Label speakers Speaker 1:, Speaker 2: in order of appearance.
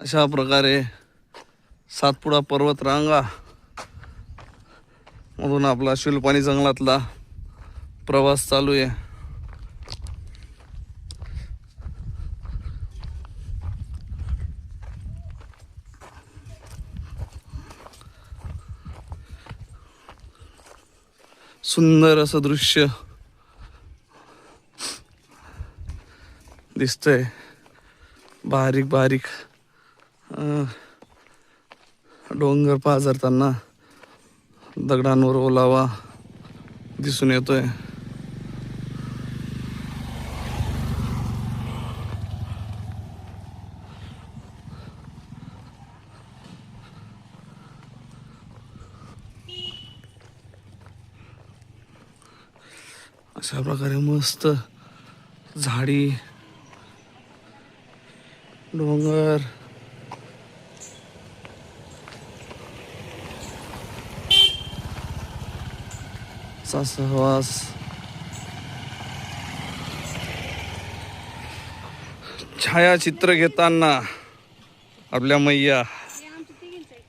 Speaker 1: अशा प्रकारे सातपुडा पर्वत रांगा मधून आपला शिलपाणी जंगलातला प्रवास चालू आहे. सुंदर असं दृश्य दिसतंय. बारीक बारीक डोंगर पाझरताना दगडांवर ओलावा दिसून येतोय. अशा प्रकारे मस्त झाडी डोंगर चा सहवास छायाचित्र घेताना आपल्या मैया